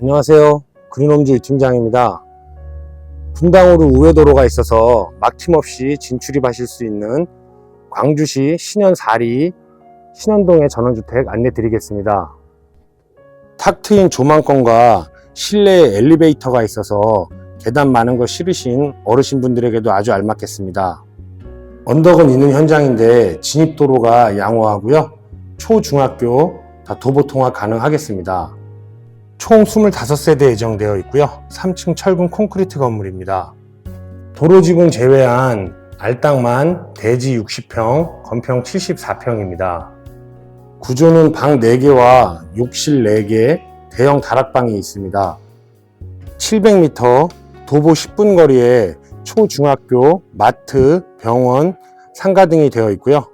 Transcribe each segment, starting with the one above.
안녕하세요. 그린홈즈 팀장입니다. 분당으로 우회도로가 있어서 막힘없이 진출입하실 수 있는 광주시 신현 4리 신현동의 전원주택 안내 드리겠습니다. 탁 트인 조망권과 실내에 엘리베이터가 있어서 계단 많은 거 싫으신 어르신분들에게도 아주 알맞겠습니다. 언덕은 있는 현장인데 진입도로가 양호하고요. 초중학교 다 도보 통학 가능하겠습니다. 총 25세대 예정되어 있고요. 3층 철근 콘크리트 건물입니다. 도로 지붕 제외한 알땅만 대지 60평, 건평 74평입니다. 구조는 방 4개와 욕실 4개, 대형 다락방이 있습니다. 700m, 도보 10분 거리에 초중학교, 마트, 병원, 상가 등이 되어 있고요.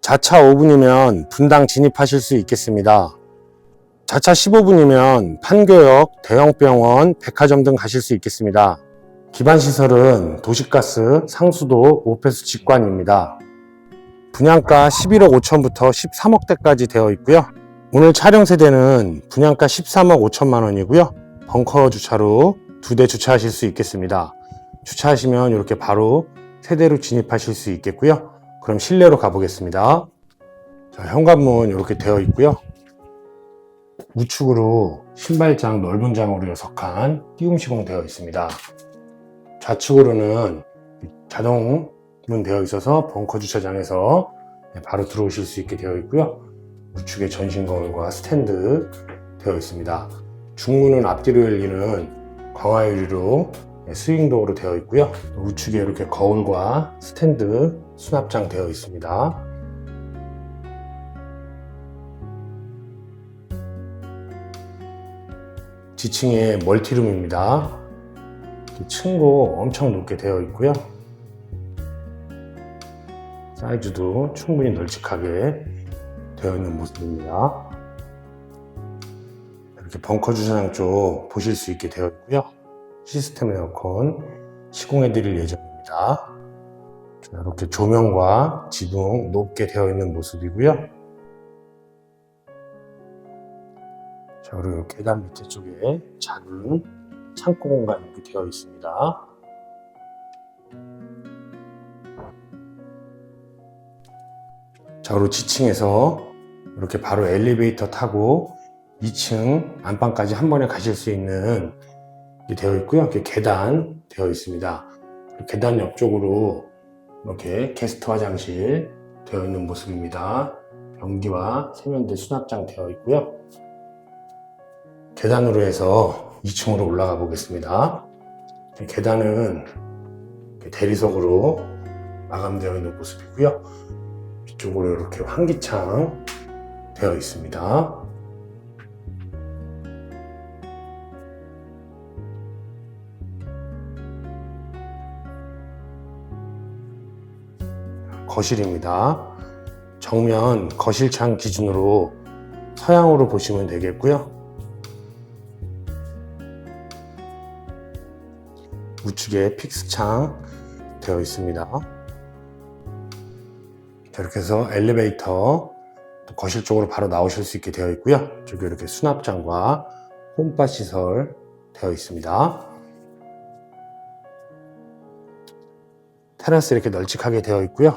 자차 5분이면 분당 진입하실 수 있겠습니다. 자차 15분이면 판교역, 대형병원, 백화점 등 가실 수 있겠습니다. 기반시설은 도시가스, 상수도, 오페스 직관입니다. 분양가 11억 5천부터 13억대까지 되어 있고요. 오늘 촬영 세대는 분양가 13억 5천만 원이고요. 벙커 주차로 두 대 주차하실 수 있겠습니다. 주차하시면 이렇게 바로 세대로 진입하실 수 있겠고요. 그럼 실내로 가보겠습니다. 자, 현관문 이렇게 되어 있고요. 우측으로 신발장 넓은 장으로 6칸 띄움 시공되어 있습니다. 좌측으로는 자동 문 되어 있어서 벙커 주차장에서 바로 들어오실 수 있게 되어 있고요. 우측에 전신 거울과 스탠드 되어 있습니다. 중문은 앞뒤로 열리는 광화 유리로 스윙도어로 되어 있고요. 우측에 이렇게 거울과 스탠드 수납장 되어 있습니다. 지층에 멀티룸입니다. 층고 엄청 높게 되어 있고요. 사이즈도 충분히 널찍하게 되어 있는 모습입니다. 이렇게 벙커 주차장 쪽 보실 수 있게 되어 있고요. 시스템 에어컨 시공해 드릴 예정입니다. 자, 이렇게 조명과 지붕 높게 되어 있는 모습이고요. 자, 그리고 계단 밑에 쪽에 작은 창고 공간 이렇게 되어 있습니다. 자, 그리고 지층에서 이렇게 바로 엘리베이터 타고 2층 안방까지 한 번에 가실 수 있는 게 되어 있고요. 이렇게 계단 되어 있습니다. 계단 옆쪽으로 이렇게 게스트 화장실 되어 있는 모습입니다. 변기와 세면대 수납장 되어 있고요. 계단으로 해서 2층으로 올라가 보겠습니다. 계단은 대리석으로 마감되어 있는 모습이고요. 뒤쪽으로 이렇게 환기창 되어 있습니다. 거실입니다. 정면 거실창 기준으로 서양으로 보시면 되겠고요. 우측에 픽스창 되어 있습니다. 자, 이렇게 해서 엘리베이터 또 거실 쪽으로 바로 나오실 수 있게 되어 있고요. 저기 이렇게 수납장과 홈바 시설 되어 있습니다. 테라스 이렇게 널찍하게 되어 있고요.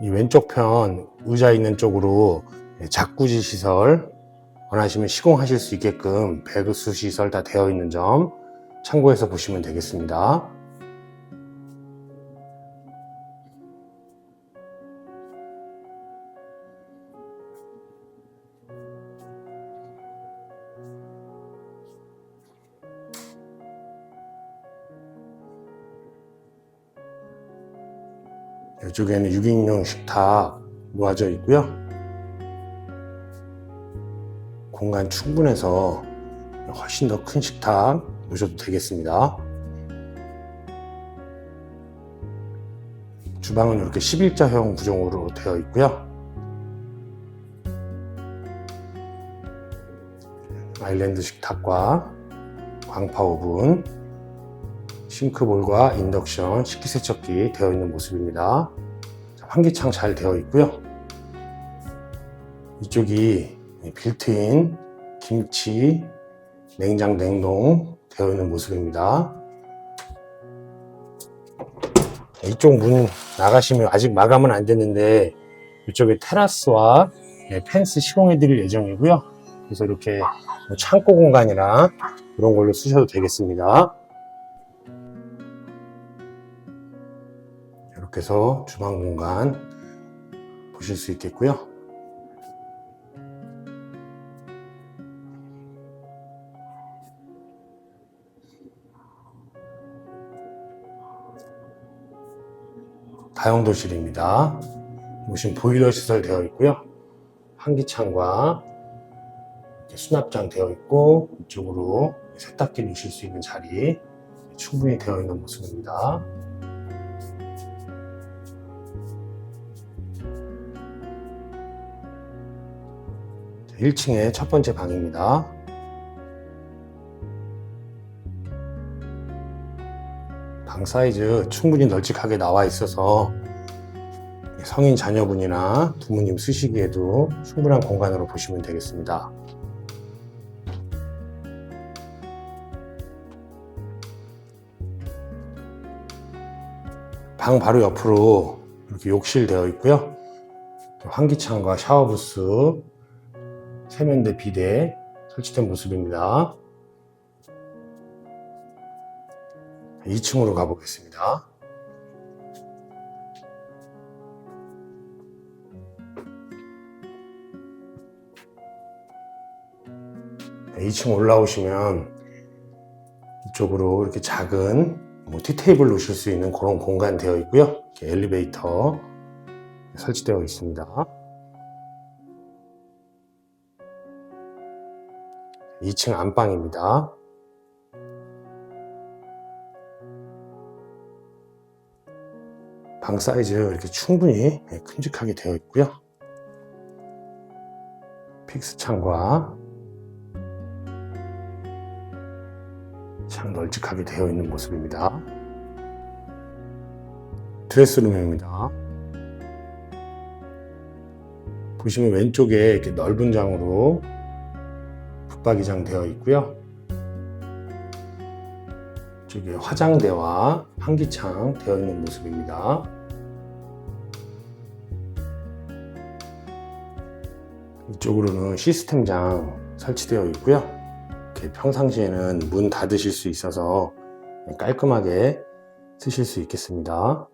이 왼쪽 편 의자 있는 쪽으로 자꾸지 시설 원하시면 시공하실 수 있게끔 배그수 시설 다 되어 있는 점 참고해서 보시면 되겠습니다. 이쪽에는 6인용 식탁 놓아져 있고요. 공간 충분해서 훨씬 더 큰 식탁 놓으셔도 되겠습니다. 주방은 이렇게 11자형 구조로 되어 있고요. 아일랜드 식탁과 광파 오븐, 싱크볼과 인덕션, 식기세척기 되어 있는 모습입니다. 자, 환기창 잘 되어 있고요. 이쪽이 빌트인 김치, 냉장, 냉동 되어 있는 모습입니다. 이쪽 문 나가시면 아직 마감은 안 됐는데 이쪽에 테라스와 네, 펜스 시공해 드릴 예정이고요. 그래서 이렇게 창고 공간이나 그런 걸로 쓰셔도 되겠습니다. 이렇게 해서 주방 공간 보실 수 있겠고요. 다용도실입니다. 보시면 보일러 시설 되어 있고요. 환기창과 수납장 되어 있고 이쪽으로 세탁기 놓으실 수 있는 자리 충분히 되어 있는 모습입니다. 1층의 첫 번째 방입니다. 방 사이즈 충분히 널찍하게 나와 있어서 성인 자녀분이나 부모님 쓰시기에도 충분한 공간으로 보시면 되겠습니다. 방 바로 옆으로 이렇게 욕실 되어 있고요. 환기창과 샤워부스, 세면대 비대 설치된 모습입니다. 2층으로 가보겠습니다. 네, 2층 올라오시면 이쪽으로 이렇게 작은 뭐 티테이블 놓으실 수 있는 그런 공간 되어 있고요. 엘리베이터 설치되어 있습니다. 2층 안방입니다. 방 사이즈 이렇게 충분히 네, 큼직하게 되어 있고요. 픽스 창과 창 널찍하게 되어 있는 모습입니다. 드레스룸입니다. 보시면 왼쪽에 이렇게 넓은 장으로 붙박이장 되어 있고요. 이쪽에 화장대와 환기창 되어 있는 모습입니다. 이쪽으로는 시스템장 설치되어 있고요. 평상시에는 문 닫으실 수 있어서 깔끔하게 쓰실 수 있겠습니다.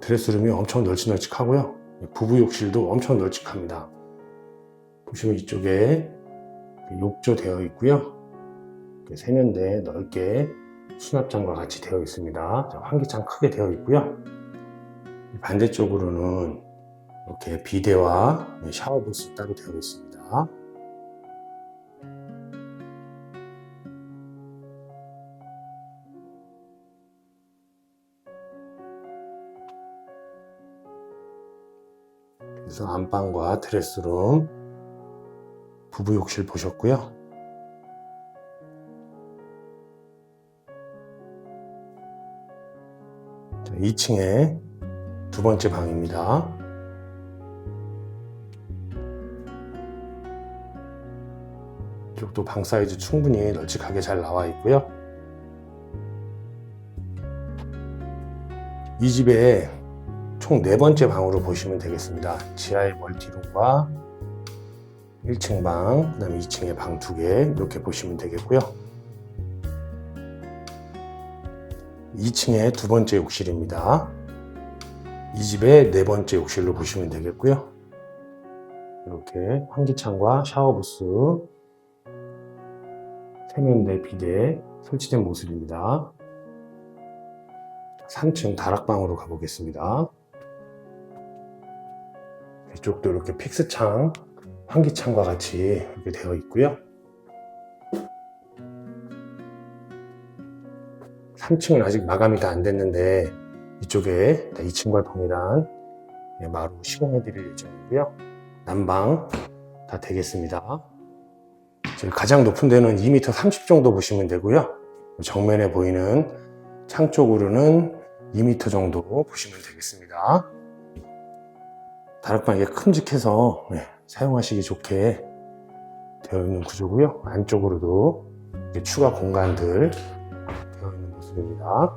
드레스룸이 엄청 널찍널찍하고요. 부부 욕실도 엄청 널찍합니다. 보시면 이쪽에 욕조 되어 있고요. 세면대 넓게 수납장과 같이 되어 있습니다. 환기창 크게 되어 있고요. 반대쪽으로는 이렇게 비데와 샤워 부스 따로 되어 있습니다. 그래서 안방과 드레스룸, 부부 욕실 보셨고요. 자, 2층에 두 번째 방입니다. 이쪽도 방 사이즈 충분히 널찍하게 잘 나와 있고요. 이 집에 총네 번째 방으로 보시면 되겠습니다. 지하의 멀티룸과 1층 방, 그 다음에 2층에 방 두 개 이렇게 보시면 되겠고요. 2층에 두 번째 욕실입니다. 이 집의 네 번째 욕실로 보시면 되겠고요. 이렇게 환기창과 샤워부스, 세면대, 비대 설치된 모습입니다. 3층 다락방으로 가보겠습니다. 이쪽도 이렇게 픽스창, 환기창과 같이 이렇게 되어 있고요. 3층은 아직 마감이 다 안 됐는데 이쪽에 2층과 동일한 네, 마루 시공해 드릴 예정이고요. 난방 다 되겠습니다. 가장 높은 데는 2m 30 정도 보시면 되고요. 정면에 보이는 창 쪽으로는 2m 정도 보시면 되겠습니다. 다락방 이게 큼직해서 네, 사용하시기 좋게 되어 있는 구조고요. 안쪽으로도 추가 공간들 되어 있는 모습입니다.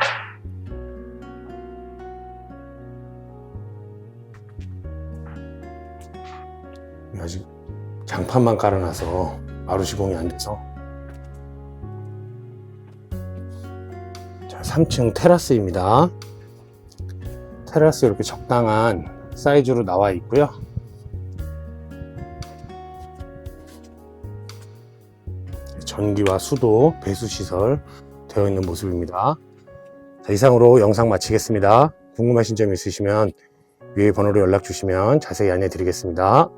아직 장판만 깔아놔서 마루 시공이 안 돼서 자 3층 테라스입니다. 테라스 이렇게 적당한 사이즈로 나와 있고요. 전기와 수도, 배수 시설 되어 있는 모습입니다. 자, 이상으로 영상 마치겠습니다. 궁금하신 점 있으시면 위에 번호로 연락 주시면 자세히 안내 드리겠습니다.